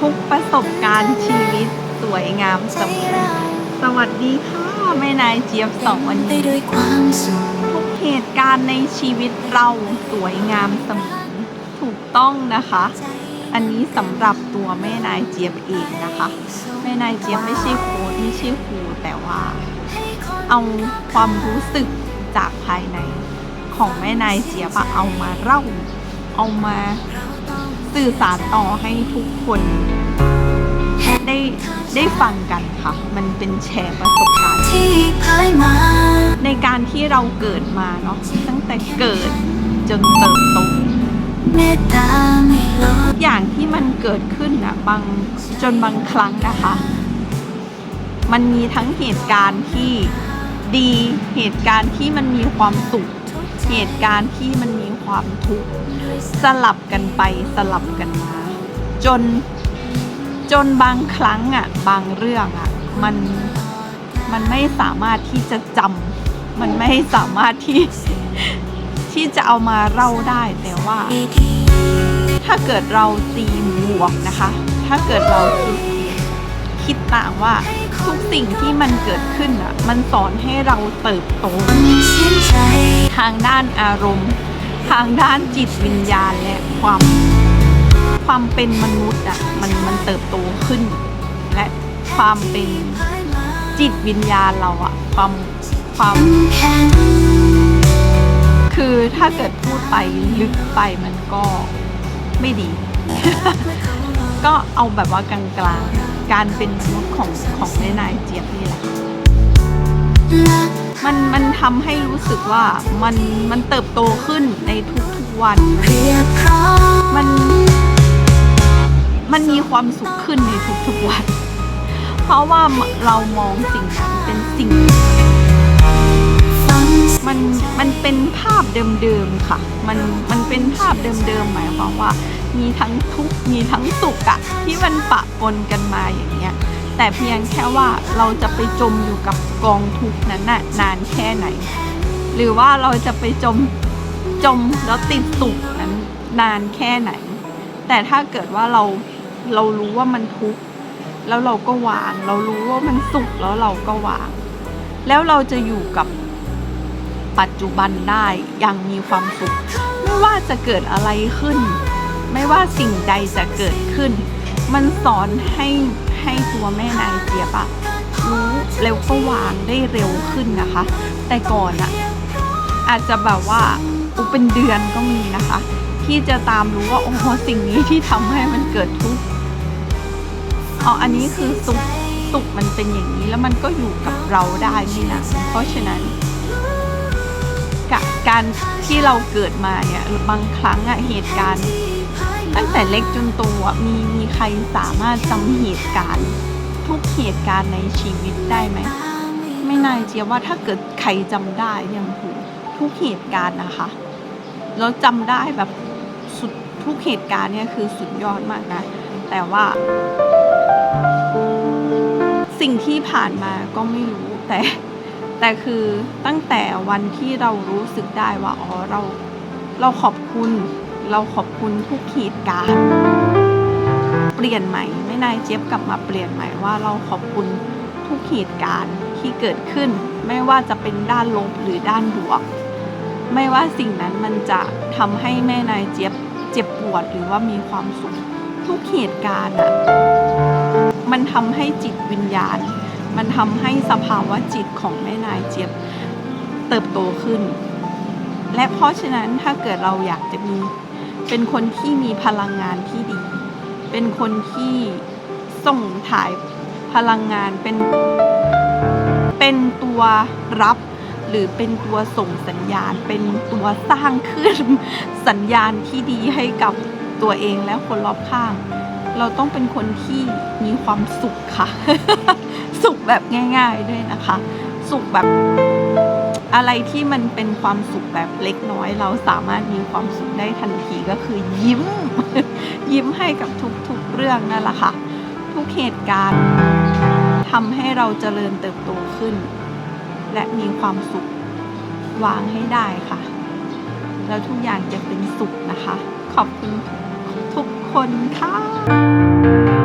ทุกประสบการณ์ชีวิตสวยงามเสมอสวัสดีค่ะแม่นายเจี๊ยบสองวันนี้ทุกเหตุการณ์ในชีวิตเราสวยงามเสมอถูกต้องนะคะ อันนี้สำหรับตัวแม่นายเจี๊ยบเองนะคะ แม่นายเจี๊ยบไม่ใช่โค้ชไม่ใช่ครูแต่ว่า เอาความรู้สึกจากภายในของแม่นายเจี๊ยบเอามาเล่าเอามา สื่อสารต่อให้ทุกคน ได้ได้ฟังกันค่ะ มันเป็นแชร์ประสบการณ์ที่ผ่านมา ในการที่เราเกิดมาเนาะตั้งแต่เกิดจนเติบโตอย่างที่มันเกิดขึ้นอะบางจนบางครั้งนะคะ มันมีทั้งเหตุการณ์ที่ดีเหตุการณ์ที่มันมีความสุข เหตุการณ์ที่มันมีความทุกข์ สลับกันไปสลับกันมา จนจนบางครั้งอะบางเรื่องอะมันมันไม่สามารถที่จะจำมันไม่สามารถที่ที่จะเอามาเล่าได้แต่ว่า ถ้าเกิดเราตีบวกนะคะ ถ้าเกิดเราคิดต่างว่าทุกสิ่งที่มันเกิดขึ้นอะ มันสอนให้เราเติบโตทางด้านอารมณ์ ทางด้านจิตวิญญาณและความความเป็นมนุษย์อะมันมันเติบโตขึ้น และความเป็นจิตวิญญาณเราอะความความคือถ้าเกิดพูดไปลึกไปมันก็ไม่ดี ก็เอาแบบว่ากลางๆการเป็นมนุษย์ของของแม่นายเจี๊ยบนี่แหละ มันมันทำให้รู้สึกว่ามันมันเติบโตขึ้นในทุกๆวัน มันมันมีความสุขขึ้นในทุกๆวัน เพราะว่าเรามองสิ่งนั้นเป็นสิ่งฟังมันมันเป็นภาพเดิมๆค่ะ มันมันเป็นภาพเดิมๆหมายความว่า มีทั้งทุกข์มีทั้งสุขอะที่มันปะปนกันมาอย่างเงี้ย แต่เพียงแค่ว่าเราจะไปจมอยู่กับกองทุกนั้นน่ะนานแค่ไหน หรือว่าเราจะไปจมจมแล้วติดสุขนั้นนานแค่ไหน แต่ถ้าเกิดว่าเราเรารู้ว่ามันทุกข์แล้วเราก็วาง เรารู้ว่ามันสุขแล้วเราก็วาง แล้วเราจะอยู่กับปัจจุบันได้อย่างมีความสุข ไม่ว่าจะเกิดอะไรขึ้น ไม่ว่าสิ่งใดจะเกิดขึ้น มันสอนให้ ให้ตัวแม่นายเจี๊ยบอะรู้แล้วก็วางได้เร็วขึ้นนะคะ แต่ก่อนอะอาจจะแบบว่าอุเป็นเดือนก็มีนะคะ ที่จะตามรู้ว่าโอ้โหสิ่งนี้ที่ทำให้มันเกิดทุกข์อ๋ออันนี้คือสุขสุขมันเป็นอย่างนี้แล้วมันก็อยู่กับเราได้ไม่นานเพราะฉะนั้นกะการที่เราเกิดมาเนี่ยบางครั้งอะเหตุการณ์ ตั้งแต่เล็กจนโตอะมีมีใครสามารถจำเหตุการณ์ ทุกเหตุการณ์ในชีวิตได้ไหม ไม่นายเจียว่าถ้าเกิดใครจำได้ยังหูทุกเหตุการณ์นะคะ แล้วจำได้แบบสุดทุกเหตุการณ์เนี่ยคือสุดยอดมากนะ แต่ว่า สิ่งที่ผ่านมาก็ไม่รู้แต่แต่คือตั้งแต่วันที่เรารู้สึกได้ว่าอ๋อเราเราขอบคุณ เราขอบคุณทุกเหตุการ์เปลี่ยนใหม่ไม่นายเจี๊ยบกลับมาเปลี่ยนใหม่ว่าเราขอบคุณทุกเหตุการ์ที่เกิดขึ้น ไม่ว่าจะเป็นด้านลบหรือด้านบวก ไม่ว่าสิ่งนั้นมันจะทำให้แม่นายเจี๊ยบเจ็บปวดหรือว่ามีความสุขทุกเหตุการณ์อะมันทำให้จิตวิญญาณ มันทำให้สภาวะจิตของแม่นายเจี๊ยบเติบโตขึ้น และเพราะฉะนั้นถ้าเกิดเราอยากจะมี เป็นคนที่มีพลังงานที่ดี เป็นคนที่ส่งถ่ายพลังงานเป็น เป็นตัวรับหรือเป็นตัวส่งสัญญาณ เป็นตัวสร้างขึ้นสัญญาณที่ดีให้กับตัวเองและคนรอบข้าง เราต้องเป็นคนที่มีความสุขค่ะ สุขแบบง่าย ๆด้วยนะคะ สุขแบบ อะไรที่มันเป็นความสุขแบบเล็กน้อย เราสามารถมีความสุขได้ทันทีก็คือยิ้ม ยิ้มให้กับทุกๆเรื่องนั่นแหละค่ะ ทุกเหตุการณ์ทำให้เราเจริญเติบโตขึ้น และมีความสุขวางให้ได้ค่ะ แล้วทุกอย่างจะเป็นสุขนะคะ ขอบคุณทุกคนค่ะ